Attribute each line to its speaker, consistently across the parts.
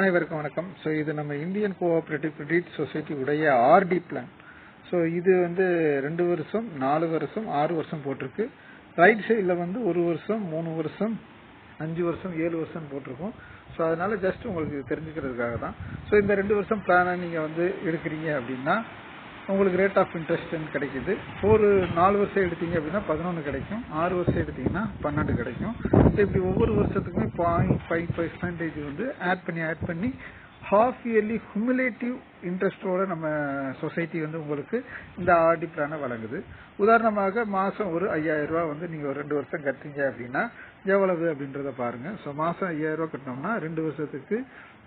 Speaker 1: அனைவருக்கும் வணக்கம். ஸோ இது நம்ம இந்தியன் கோஆபரேட்டிவ் கிரெடிட் சொசைட்டி உடைய ஆர்டி பிளான் ஸோ இது வந்து ரெண்டு வருஷம் நாலு வருஷம் ஆறு வருஷம் போட்டிருக்கு. ரைட் சைடில் வந்து ஒரு வருஷம் மூணு வருஷம் அஞ்சு வருஷம் ஏழு வருஷம் போட்டிருக்கோம். ஸோ அதனால ஜஸ்ட் உங்களுக்கு தெரிஞ்சுக்கிறதுக்காக தான் ஸோ இந்த ரெண்டு வருஷம் பிளானை நீங்கள் வந்து எடுக்கிறீங்க அப்படின்னா உங்களுக்கு ரேட் ஆஃப் இன்ட்ரெஸ்ட் கிடைக்குது. ஒரு நாலு வருஷம் எடுத்தீங்க அப்படின்னா பதினொன்று கிடைக்கும். ஆறு வருஷம் எடுத்தீங்கன்னா பன்னெண்டு கிடைக்கும். ஸோ இப்படி ஒவ்வொரு வருஷத்துக்குமே பாயிண்ட் ஃபைவ் பர்சன்டேஜ் வந்து ஆட் பண்ணி ஆட் பண்ணி ஹாஃப் இயர்லி ஹுமிலேட்டிவ் இன்ட்ரெஸ்டோட நம்ம சொசைட்டி வந்து உங்களுக்கு இந்த ஆர்டி பிளானை வழங்குது. உதாரணமாக மாசம் ஒரு ஐயாயிரம் ரூபாய் வந்து நீங்க ஒரு ரெண்டு வருஷம் கட்டுறீங்க அப்படின்னா எவ்வளவு அப்படின்றத பாருங்க. ஸோ மாசம் ஐயாயிரம் ரூபாய் கட்டினோம்னா ரெண்டு வருஷத்துக்கு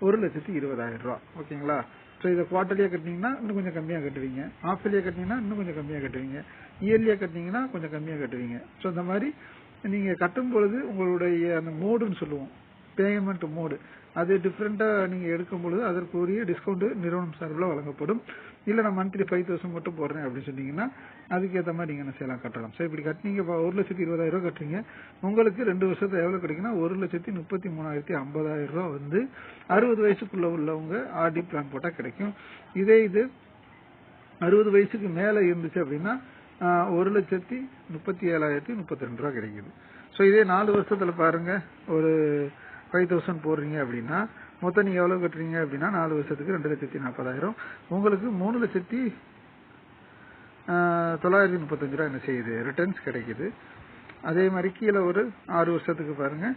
Speaker 1: ஒரு லட்சத்தி இருபதாயிரம் ரூபாய். ஓகேங்களா? ஸோ இதை குவார்டர்லியாக கட்டினீங்கன்னா இன்னும் கொஞ்சம் கம்மியாக கட்டுவீங்க. ஆஃப் இயர்லியாக கட்டினீங்கன்னா இன்னும் கொஞ்சம் கம்மியாக கட்டுவீங்க. இயர்லியாக கட்டினீங்கன்னா கொஞ்சம் கம்மியாக கட்டுவீங்க. ஸோ இந்த மாதிரி நீங்கள் கட்டும் பொழுது உங்களுடைய அந்த மோடுன்னு சொல்லுவோம். பேமெண்ட் மோடு அது டிஃப்ரெண்ட்டாக நீங்கள் எடுக்கும் பொழுது அதற்குரிய டிஸ்கவுண்ட் நிறுவனம் சார்பில் வழங்கப்படும். இல்லை நான் மந்த்லி ஃபைவ் தௌசண்ட் மட்டும் போடுறேன் அப்படின்னு சொன்னீங்கன்னா அதுக்கேற்ற மாதிரி நீங்கள் என்ன செய்யலாம் கட்டலாம். ஸோ இப்படி கட்டினீங்க இப்போ ஒரு லட்சத்தி இருபதாயிரம் ரூபா கட்டுறீங்க. உங்களுக்கு ரெண்டு வருஷத்துல எவ்வளோ கிடைக்குன்னா ஒரு லட்சத்தி முப்பத்தி மூணாயிரத்தி ஐம்பதாயிரம் ரூபா வந்து அறுபது வயசுக்குள்ள உள்ளவங்க ஆர்டி பிளான் போட்டால் கிடைக்கும். இதே இது அறுபது வயசுக்கு மேலே இருந்துச்சு அப்படின்னா ஒரு லட்சத்தி முப்பத்தி ஏழாயிரத்தி முப்பத்தி ரெண்டு ரூபா கிடைக்குது. ஸோ இதே நாலு வருஷத்தில் பாருங்க ஒரு ஃபைவ் தௌசண்ட் போடுறீங்க அப்படின்னா மொத்தம் நீங்கள் எவ்வளோ கட்டுறீங்க அப்படின்னா நாலு வருஷத்துக்கு ரெண்டு லட்சத்தி நாற்பதாயிரம். உங்களுக்கு மூணு லட்சத்தி தொள்ளாயிரத்தி முப்பத்தஞ்சு ரூபா என்ன செய்யுது? ரிட்டர்ன்ஸ் கிடைக்குது. அதே மாதிரி கீழே ஒரு ஆறு வருஷத்துக்கு பாருங்கள்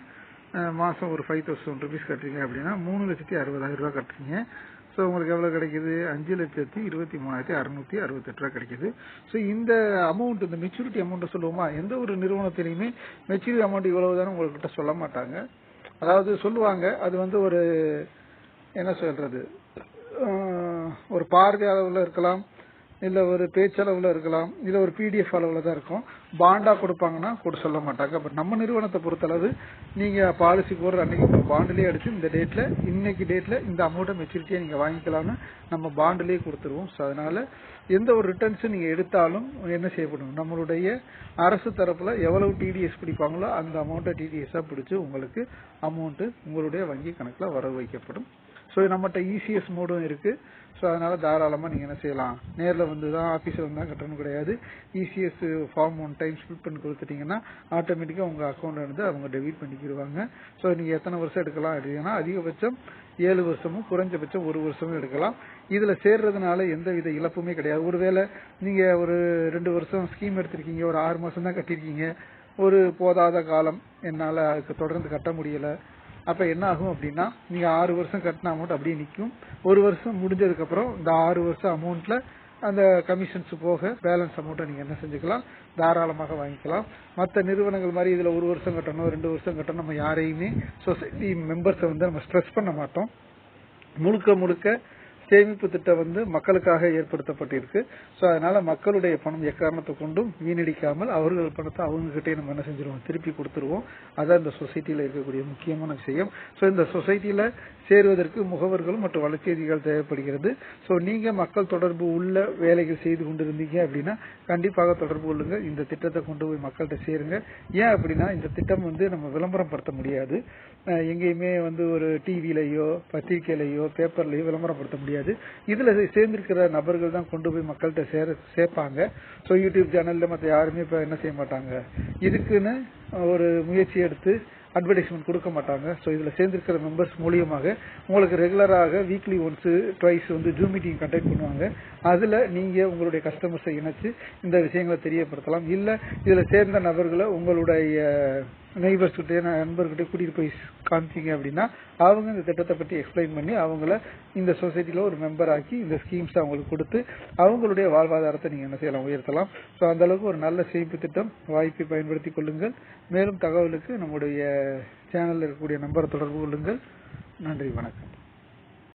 Speaker 1: மாதம் ஒரு ஃபைவ் தௌசண்ட் ருபீஸ் கட்டுறீங்க அப்படின்னா மூணு லட்சத்தி அறுபதாயிரம் ரூபா கட்டுறீங்க. ஸோ உங்களுக்கு எவ்வளோ கிடைக்குது? அஞ்சு லட்சத்தி இருபத்தி மூணாயிரத்தி அறுநூத்தி அறுபத்தெட்டு ரூபா கிடைக்குது. ஸோ இந்த அமௌண்ட் இந்த மெச்சூரிட்டி அமௌண்ட்டை சொல்லுவோமா? எந்த ஒரு நிறுவனத்திலையுமே மெச்சூரிட்டி அமௌண்ட் இவ்வளவுதான் உங்கள்கிட்ட சொல்ல மாட்டாங்க. அதாவது சொல்லுவாங்க அது வந்து ஒரு என்ன சொல்றது ஒரு பார்வை அளவில் இருக்கலாம் இல்ல ஒரு பேச்சளவுல இருக்கலாம் இல்ல ஒரு பிடிஎஃப் அளவுல தான் இருக்கும். பாண்டா கொடுப்பாங்கன்னா கூட சொல்ல மாட்டாங்க. பட் நம்ம நிறுவனத்தை பொறுத்தளவு நீங்க பாலிசி போடுற அன்னைக்கு பாண்டிலே அடிச்சு இந்த டேட்ல இன்னைக்கு டேட்ல இந்த அமௌண்ட்டை மெச்சூரிட்டியா நீங்க வாங்கிக்கலாம்னு நம்ம பாண்டிலே கொடுத்துருவோம். ஸோ அதனால எந்த ஒரு ரிட்டர்ன்ஸும் நீங்க எடுத்தாலும் என்ன செய்யப்படும்? நம்மளுடைய அரசு தரப்புல எவ்வளவு டிடிஎஸ் பிடிப்பாங்களோ அந்த அமௌண்ட்டை டிடிஎஸ்ஸா பிடிச்சு உங்களுக்கு அமௌண்ட்டு உங்களுடைய வங்கி கணக்குல வரவு வைக்கப்படும். ஸோ நம்மகிட்ட இசிஎஸ் மோடும் இருக்கு. ஸோ அதனால தாராளமாக நீங்கள் என்ன செய்யலாம்? நேரில் வந்து தான் ஆஃபீஸில் வந்து கட்டணும் கிடையாது. ECS form one time fill பண்ணி கொடுத்துட்டீங்கன்னா ஆட்டோமேட்டிக்காக உங்கள் அக்கௌண்ட் வந்து அவங்க டெபிட் பண்ணிக்கிடுவாங்க ஸோ நீங்கள் எத்தனை வருஷம் எடுக்கலாம் அப்படின்னா அதிகபட்சம் ஏழு வருஷமும் குறைஞ்சபட்சம் ஒரு வருஷமும் எடுக்கலாம். இதுல சேர்றதுனால எந்த வித இழப்புமே கிடையாது. ஒருவேளை நீங்க ஒரு ரெண்டு வருஷம் ஸ்கீம் எடுத்திருக்கீங்க ஒரு ஆறு மாசம் தான் கட்டியிருக்கீங்க. ஒரு போதாத காலம் என்னால் அதுக்கு தொடர்ந்து கட்ட முடியல. அப்ப என்ன ஆகும் அப்படின்னா நீங்க ஆறு வருஷம் கட்டின அமௌண்ட் அப்படியே நிற்கும் ஒரு வருஷம் முடிஞ்சதுக்கு அப்புறம் இந்த ஆறு வருஷம் அமௌண்ட்ல அந்த கமிஷன்ஸ் போக பேலன்ஸ் அமௌண்ட்டை நீங்க என்ன செஞ்சுக்கலாம்? தாராளமாக வாங்கிக்கலாம். மற்ற நிறுவனங்கள் மாதிரி இதுல ஒரு வருஷம் கட்டணும் ரெண்டு வருஷம் கட்டணும் நம்ம யாரையுமே சொசைட்டி மெம்பர்ஸை வந்து நம்ம ஸ்ட்ரெஸ் பண்ண மாட்டோம். முழுக்க முழுக்க சேமிப்பு திட்டம் வந்து மக்களுக்காக ஏற்படுத்தப்பட்டிருக்கு. ஸோ அதனால மக்களுடைய பணம் எக்காரணத்தை கொண்டும் வீணடிக்காமல் அவர்கள் பணத்தை அவங்க கிட்டே நம்ம என்ன செஞ்சிருவோம்? திருப்பி கொடுத்துருவோம். அதான் இந்த சொசைட்டியில் இருக்கக்கூடிய முக்கியமான விஷயம். ஸோ இந்த சொசைட்டியில் சேருவதற்கு முகவர்களும் மற்றும் வளர்ச்சி தேவைப்படுகிறது. ஸோ நீங்க மக்கள் தொடர்பு உள்ள வேலைகள் செய்து கொண்டிருந்தீங்க அப்படின்னா கண்டிப்பாக தொடர்பு கொள்ளுங்க. இந்த திட்டத்தை கொண்டு போய் மக்கள்கிட்ட சேருங்க. ஏன் அப்படின்னா இந்த திட்டம் வந்து நம்ம விளம்பரம் படுத்த முடியாது எங்கேயுமே வந்து ஒரு டிவிலையோ பத்திரிகையிலையோ விளம்பரம் விளம்பரப்படுத்த முடியாது. இதுல சேர்ந்திருக்கிற நபர்கள் தான் கொண்டு போய் மக்கள்கிட்ட சேர சேர்ப்பாங்க. ஸோ யூடியூப் சேனல்ல மற்ற யாருமே இப்ப என்ன செய்ய மாட்டாங்க? இதுக்குன்னு ஒரு முயற்சி எடுத்து அட்வர்டைஸ்மெண்ட் கொடுக்க மாட்டாங்க. ஸோ இதில் சேர்ந்திருக்கிற மெம்பர்ஸ் மூலியமாக உங்களுக்கு ரெகுலராக வீக்லி ஒன்ஸ் ட்வைஸ் வந்து ஜூம் மீட்டிங் கண்டக்ட் பண்ணுவாங்க. அதில் நீங்கள் உங்களுடைய கஸ்டமர்ஸை இணைச்சு இந்த விஷயங்களை தெரியப்படுத்தலாம். இல்லை இதில் சேர்ந்த நபர்களை உங்களுடைய நெய்பர்ஸ் கிட்டே நண்பர்கிட்ட கூட்டிகிட்டு போய் காமிச்சிங்க அப்படின்னா அவங்க இந்த திட்டத்தை பற்றி எக்ஸ்பிளைன் பண்ணி அவங்கள இந்த சொசைட்டியில் ஒரு மெம்பர் ஆக்கி இந்த ஸ்கீம்ஸ் அவங்களுக்கு கொடுத்து அவங்களுடைய வாழ்வாதாரத்தை நீங்கள் என்ன செய்யலாம் உயர்த்தலாம். ஸோ அந்த அளவுக்கு ஒரு நல்ல சேமிப்பு திட்டம் வாய்ப்பை பயன்படுத்திக் கொள்ளுங்கள். மேலும் தகவலுக்கு நம்முடைய சேனலில் இருக்கக்கூடிய நம்பரை தொடர்பு கொள்ளுங்கள். நன்றி வணக்கம்.